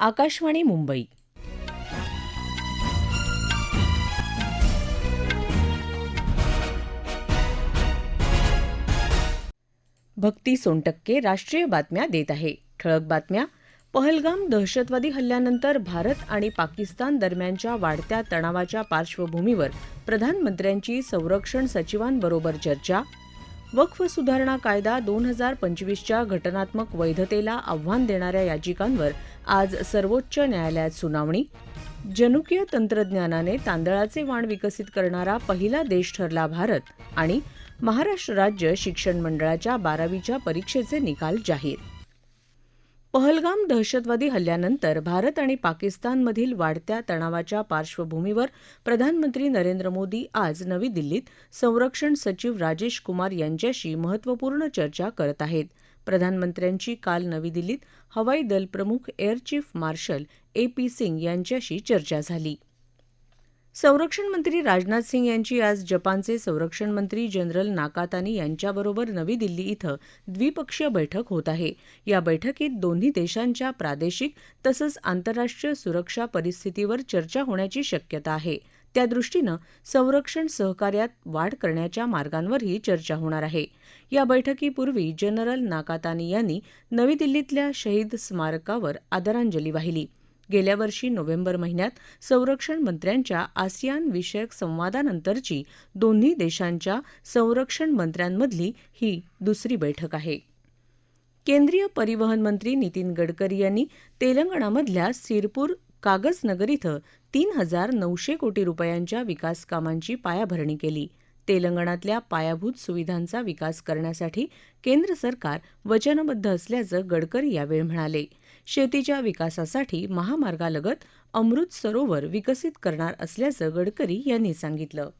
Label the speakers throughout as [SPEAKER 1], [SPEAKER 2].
[SPEAKER 1] आकाशवाणी मुंबई. भक्ती सोनटक्के राष्ट्रीय बातम्या देत आहे. ठळक बातम्या. पहलगाम दहशतवादी हल्ल्यानंतर भारत आणि पाकिस्तान दरम्यानच्या वाढत्या तणावाच्या पार्श्वभूमीवर प्रधानमंत्र्यांची संरक्षण सचिवांबरोबर चर्चा वक्फ सुधारणा कायदा दोन हजार पंचवीसच्या घटनात्मक वैधतेला आव्हान देणाऱ्या याचिकांवर आज सर्वोच्च न्यायालयात सुनावणी. जनुकीय तंत्रज्ञानाने तांदळाचे वाण विकसित करणारा पहिला देश ठरला भारत आणि महाराष्ट्र राज्य शिक्षण मंडळाच्या बारावीच्या परीक्षेचे निकाल जाहीर. पहलगाम दहशतवादी हल्ल्यानंतर भारत आणि पाकिस्तानमधील वाढत्या तणावाच्या पार्श्वभूमीवर प्रधानमंत्री नरेंद्र मोदी आज नवी दिल्लीत संरक्षण सचिव राजेश कुमार यांच्याशी महत्त्वपूर्ण चर्चा करत आहेत. प्रधानमंत्र्यांची काल नवी दिल्लीत हवाई दल प्रमुख air chief marshal A P Singh यांच्याशी चर्चा झाली. संरक्षण मंत्री राजनाथ सिंग यांची आज जपानचे संरक्षण मंत्री जनरल नाकातानी यांच्याबरोबर नवी दिल्ली इथं द्विपक्षीय बैठक होत आहे. या बैठकीत दोन्ही देशांच्या प्रादेशिक तसंच आंतरराष्ट्रीय सुरक्षा परिस्थितीवर चर्चा होण्याची शक्यता आहे. त्यादृष्टीनं संरक्षण सहकार्यात वाढ करण्याच्या मार्गांवरही चर्चा होणार आहे. या बैठकीपूर्वी जनरल नाकातानी यांनी नवी दिल्लीतल्या शहीद स्मारकावर आदरांजली वाहिली. गेल्या वर्षी नोव्हेंबर महिन्यात संरक्षण मंत्र्यांच्या आसियान विषयक संवादानंतरची दोन्ही देशांच्या संरक्षण मंत्र्यांमधली ही दुसरी बैठक आहे. केंद्रीय परिवहन मंत्री नितीन गडकरी यांनी तेलंगणामधल्या सिरपूर कागजनगर इथं तीन हजार नऊशे कोटी रुपयांच्या विकासकामांची पायाभरणी केली. तेलंगणातल्या पायाभूत सुविधांचा विकास करण्यासाठी केंद्र सरकार वचनबद्ध असल्याचं गडकरी यावेळी म्हणाले. शेतीच्या विकासासाठी महामार्गालगत अमृत सरोवर विकसित करणार असल्याचं गडकरी यांनी सांगितलं.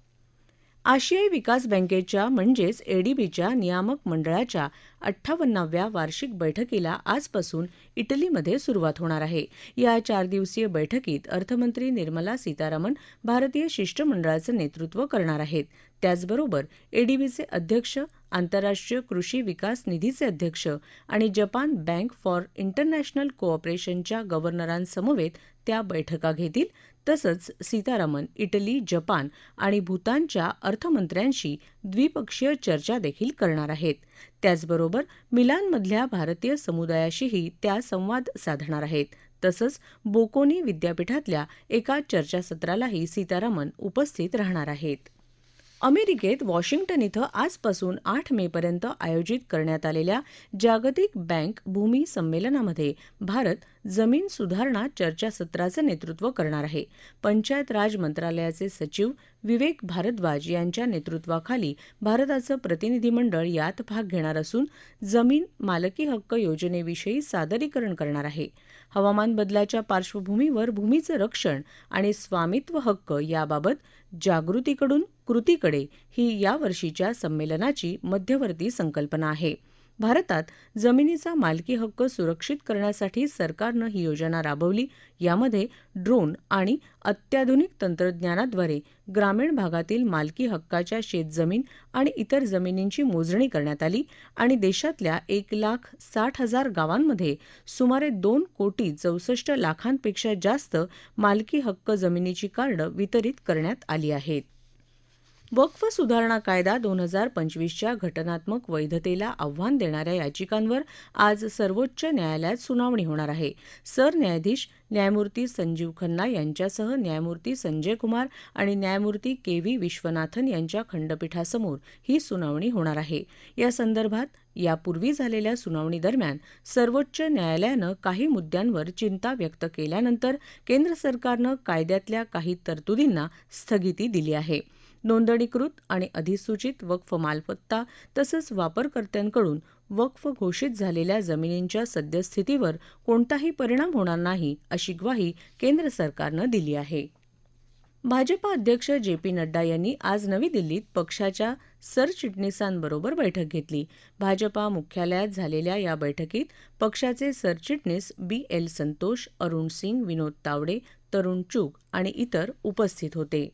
[SPEAKER 1] आशियाई विकास बँकेच्या म्हणजेच एडीबीच्या नियामक मंडळाच्या अठ्ठावन्नाव्या वार्षिक बैठकीला आजपासून इटलीमध्ये सुरुवात होणार आहे. या चार दिवसीय बैठकीत अर्थमंत्री निर्मला सीतारामन भारतीय शिष्टमंडळाचं नेतृत्व करणार आहेत. त्याचबरोबर एडीबीचे अध्यक्ष आंतरराष्ट्रीय कृषी विकास निधीचे अध्यक्ष आणि जपान बँक फॉर इंटरनॅशनल कोऑपरेशनच्या गव्हर्नरांसमवेत त्या बैठका घेतील. तसंच सीतारामन इटली जपान आणि भूतानच्या अर्थमंत्र्यांशी द्विपक्षीय चर्चा देखील करणार आहेत. त्याचबरोबर मिलानमधल्या भारतीय समुदायाशीही त्या संवाद साधणार आहेत. तसंच बोकोनी विद्यापीठातल्या एका चर्चासत्रालाही सीतारामन उपस्थित राहणार आहेत. अमेरिकेत वॉशिंग्टन इथं आजपासून आठ मेपर्यंत आयोजित करण्यात आलेल्या जागतिक बँक भूमी संमेलनामध्ये भारत जमीन सुधारणा चर्चासत्राचं नेतृत्व करणार आहे. पंचायत राज मंत्रालयाचे सचिव विवेक भारद्वाज यांच्या नेतृत्वाखाली भारताचं प्रतिनिधीमंडळ यात भाग घेणार असून जमीन मालकी हक्क योजनेविषयी सादरीकरण करणार आहे. हवामान बदलाच्या पार्श्वभूमीवर भूमीचं रक्षण आणि स्वामित्व हक्क याबाबत जागृतीकडून कृतीकडे ही यावर्षीच्या संमेलनाची मध्यवर्ती संकल्पना आहे. भारतात जमिनीचा मालकी हक्क सुरक्षित करण्यासाठी सरकारनं ही योजना राबवली. यामध्ये ड्रोन आणि अत्याधुनिक तंत्रज्ञानाद्वारे ग्रामीण भागातील मालकी हक्काच्या शेतजमीन आणि इतर जमिनींची मोजणी करण्यात आली आणि देशातल्या एक लाख साठ हजार गावांमध्ये सुमारे दोन कोटी चौसष्ट लाखांपेक्षा जास्त मालकी हक्क जमिनीची कार्ड वितरित करण्यात आली आहेत. वक्फ सुधारणा कायदा दोन हजार पंचवीसच्या घटनात्मक वैधतेला आव्हान देणाऱ्या याचिकांवर आज सर्वोच्च न्यायालयात सुनावणी होणार आहे. सरन्यायाधीश न्यायमूर्ती संजीव खन्ना यांच्यासह न्यायमूर्ती संजय कुमार आणि न्यायमूर्ती के व्ही विश्वनाथन यांच्या खंडपीठासमोर ही सुनावणी होणार आहे. या संदर्भात यापूर्वी झालेल्या सुनावणीदरम्यान सर्वोच्च न्यायालयानं काही मुद्द्यांवर चिंता व्यक्त केल्यानंतर केंद्र सरकारनं कायद्यातल्या काही तरतुदींना स्थगिती दिली आहे. नोंदणीकृत आणि अधिसूचित वक्फ मालमत्ता तसंच वापरकर्त्यांकडून वक्फ घोषित झालेल्या जमिनींच्या सद्यस्थितीवर कोणताही परिणाम होणार नाही अशी ग्वाही केंद्र सरकारनं दिली आहे. भाजपा अध्यक्ष जे पी नड्डा यांनी आज नवी दिल्लीत पक्षाच्या सरचिटणीसांबरोबर बैठक घेतली. भाजपा मुख्यालयात झालेल्या या बैठकीत पक्षाचे सरचिटणीस बी एल संतोष अरुण सिंग विनोद तावडे तरुण चूग आणि इतर उपस्थित होते.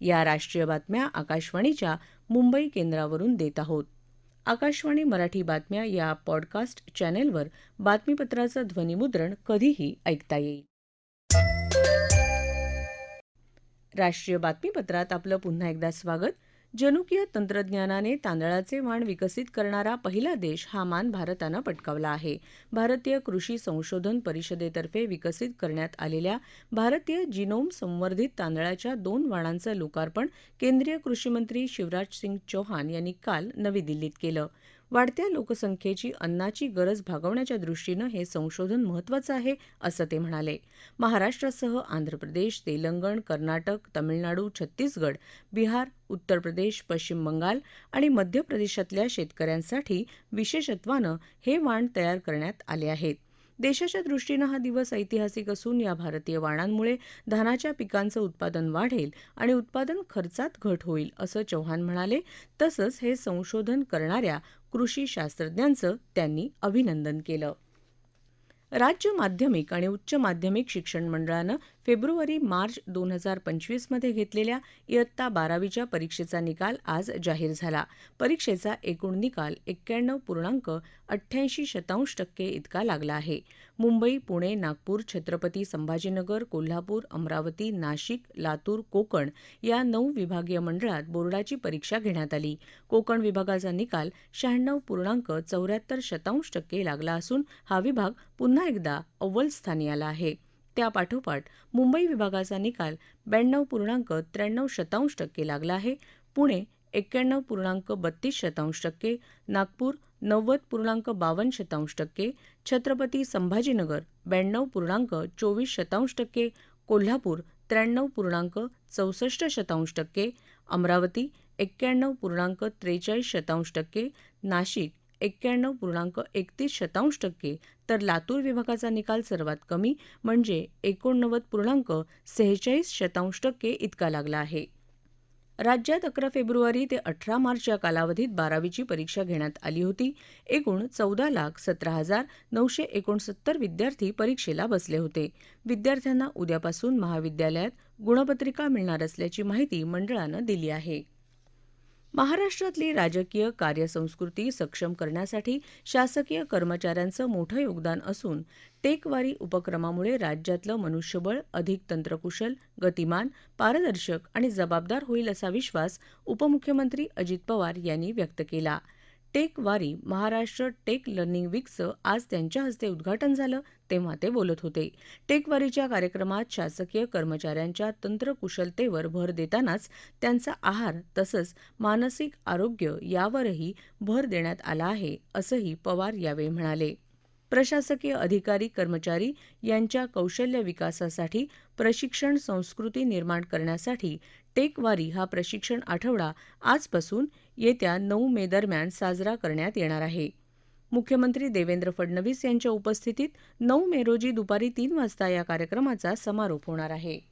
[SPEAKER 1] या राष्ट्रीय बातम्या आकाशवाणीच्या मुंबई केंद्रावरून देत आहोत. आकाशवाणी मराठी बातम्या या पॉडकास्ट चॅनेलवर बातमीपत्राचं ध्वनीमुद्रण कधीही ऐकता येईल. राष्ट्रीय बातमीपत्रात आपलं पुन्हा एकदा स्वागत. जनुकीय तंत्रज्ञानाने तांदळाचे वाण विकसित करणारा पहिला देश हा मान भारतानं पटकावला आहे. भारतीय कृषी संशोधन परिषदेतर्फे विकसित करण्यात आलेल्या भारतीय जिनोम संवर्धित तांदळाच्या दोन वाणांचं लोकार्पण केंद्रीय कृषीमंत्री शिवराज सिंग चौहान यांनी काल नवी दिल्लीत केलं. वाढत्या लोकसंख्येची अन्नाची गरज भागवण्याच्या दृष्टीनं हे संशोधन महत्वाचं आहे असं ते म्हणाले. महाराष्ट्रासह आंध्र प्रदेश तेलंगण कर्नाटक तमिळनाडू छत्तीसगड बिहार उत्तर प्रदेश पश्चिम बंगाल आणि मध्य प्रदेशातल्या शेतकऱ्यांसाठी विशेषत्वानं हे वाण तयार करण्यात आले आहेत. देशाच्या दृष्टीनं हा दिवस ऐतिहासिक असून या भारतीय वाणांमुळे धानाच्या पिकांचं उत्पादन वाढेल आणि उत्पादन खर्चात घट होईल असं चौहान म्हणाले. तसंच हे संशोधन करणाऱ्या कृषी शास्त्रज्ञांचं त्यांनी अभिनंदन केलं. राज्य माध्यमिक आणि उच्च माध्यमिक शिक्षण मंडळानं फेब्रुवारी मार्च दोन हजार पंचवीसमध्ये घेतलेल्या इयत्ता बारावीच्या परीक्षेचा निकाल आज जाहीर झाला. परीक्षेचा एकूण निकाल एक्क्याण्णव पूर्णांक अठ्ठ्याऐंशी शतांश टक्के इतका लागला आहे. मुंबई पुणे नागपूर छत्रपती संभाजीनगर कोल्हापूर अमरावती नाशिक लातूर कोकण या नऊ विभागीय मंडळात बोर्डाची परीक्षा घेण्यात आली. कोकण विभागाचा निकाल शहाण्णव पूर्णांक चौऱ्याहत्तर शतांश टक्के लागला असून हा विभाग पुन्हा एकदा अव्वल स्थानी आला आहे. त्यापाठोपाठ मुंबई विभागाचा निकाल ब्याण्णव पूर्णांक त्र्याण्णव शतांश टक्के लागला आहे. पुणे एक्क्याण्णव पूर्णांक बत्तीस शतांश टक्के नागपूर नव्वद पूर्णांक बावन्न शतांश टक्के छत्रपती संभाजीनगर ब्याण्णव पूर्णांक चोवीस शतांश टक्के कोल्हापूर त्र्याण्णव पूर्णांक चौसष्ट शतांश टक्के अमरावती एक्क्याण्णव पूर्णांक त्रेचाळीस शतांश टक्के नाशिक एक्क्याण्णव पूर्णांक एकतीस शतांश टक्के तर लातूर विभागाचा निकाल सर्वात कमी म्हणजे एकोणनव्वद पूर्णांक सेहेचाळीस शतांश टक्के इतका लागला आहे. राज्यात अकरा फेब्रुवारी ते अठरा मार्च या कालावधीत बारावीची परीक्षा घेण्यात आली होती. एकूण चौदा लाख सतरा हजार नऊशे एकोणसत्तर विद्यार्थी परीक्षेला बसले होते. विद्यार्थ्यांना उद्यापासून महाविद्यालयात गुणपत्रिका मिळणार असल्याची माहिती मंडळानं दिली आहे. महाराष्ट्रातली राजकीय कार्यसंस्कृती सक्षम करण्यासाठी शासकीय कर्मचाऱ्यांचं मोठं योगदान असून टेकवारी उपक्रमामुळे राज्यातलं मनुष्यबळ अधिक तंत्रकुशल गतिमान पारदर्शक आणि जबाबदार होईल असा विश्वास उपमुख्यमंत्री अजित पवार यांनी व्यक्त केला. टेक वारी महाराष्ट्र टेक लर्निंग वीकचं आज त्यांच्या हस्ते उद्घाटन झालं. तेव्हा ते बोलत होते. टेकवारीच्या कार्यक्रमात शासकीय कर्मचाऱ्यांच्या तंत्रकुशलतेवर भर देतानाच त्यांचा आहार तसंच मानसिक आरोग्य यावरही भर देण्यात आला आहे असंही पवार यावेळी म्हणाले. प्रशासकीय अधिकारी कर्मचारी यांच्या कौशल्य विकासासाठी प्रशिक्षण संस्कृती निर्माण करण्यासाठी टेकवारी हा प्रशिक्षण आठवडा आजपासून येत्या नऊ मे दरम्यान साजरा करण्यात येणार आहे. मुख्यमंत्री देवेंद्र फडणवीस यांच्या उपस्थितीत नऊ मे रोजी दुपारी तीन वाजता या कार्यक्रमाचा समारोप होणार आहे.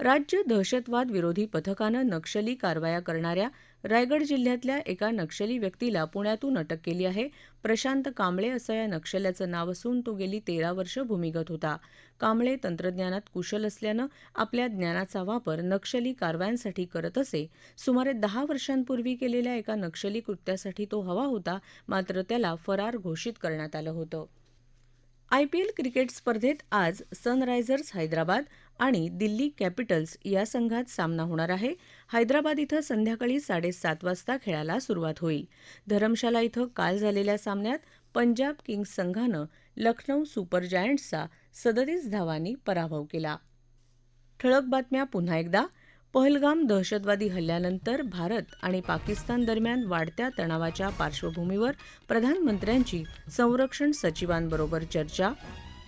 [SPEAKER 1] राज्य दहशतवाद विरोधी पथकानं नक्षली कारवाया करणाऱ्या रायगड जिल्ह्यातल्या एका नक्षली व्यक्तीला पुण्यातून अटक केली आहे. प्रशांत कांबळे असं या नक्षल्याचं नाव असून तो गेली तेरा वर्ष भूमिगत होता. कांबळे तंत्रज्ञानात कुशल असल्यानं आपल्या ज्ञानाचा वापर नक्षली कारवायांसाठी करत असे. सुमारे दहा वर्षांपूर्वी केलेल्या एका नक्षली कृत्यासाठी तो हवा होता मात्र त्याला फरार घोषित करण्यात आलं होतं. आयपीएल क्रिकेट स्पर्धेत आज सनरायझर्स हैदराबाद आणि दिल्ली कॅपिटल्स या संघात सामना होणार आहे. हैदराबाद इथं संध्याकाळी साडेसात वाजता खेळाला सुरुवात होईल. धरमशाला इथं काल झालेल्या सामन्यात पंजाब किंग्ज संघानं लखनौ सुपर जायंट्सचा सदतीस धावांनी पराभव केला. ठळक बातम्या पुन्हा एकदा. पहलगाम दहशतवादी हल्ल्यानंतर भारत आणि पाकिस्तान दरम्यान वाढत्या तणावाच्या पार्श्वभूमीवर प्रधानमंत्र्यांची संरक्षण सचिवांबरोबर चर्चा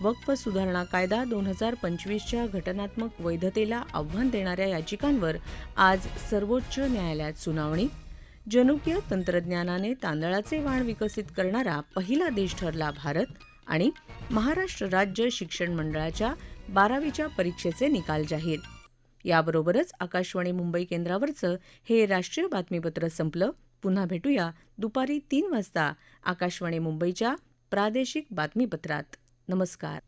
[SPEAKER 1] वक्फ सुधारणा कायदा दोन हजार पंचवीसच्या घटनात्मक वैधतेला आव्हान देणाऱ्या याचिकांवर आज सर्वोच्च न्यायालयात सुनावणी. जनुकीय तंत्रज्ञानाने तांदळाचे वाण विकसित करणारा पहिला देश ठरला भारत आणि महाराष्ट्र राज्य शिक्षण मंडळाच्या बारावीच्या परीक्षेचे निकाल जाहीर. याबरोबरच आकाशवाणी मुंबई केंद्रावरचं हे राष्ट्रीय बातमीपत्र संपलं. पुन्हा भेटूया दुपारी तीन वाजता आकाशवाणी मुंबईच्या प्रादेशिक बातमीपत्रात. नमस्कार.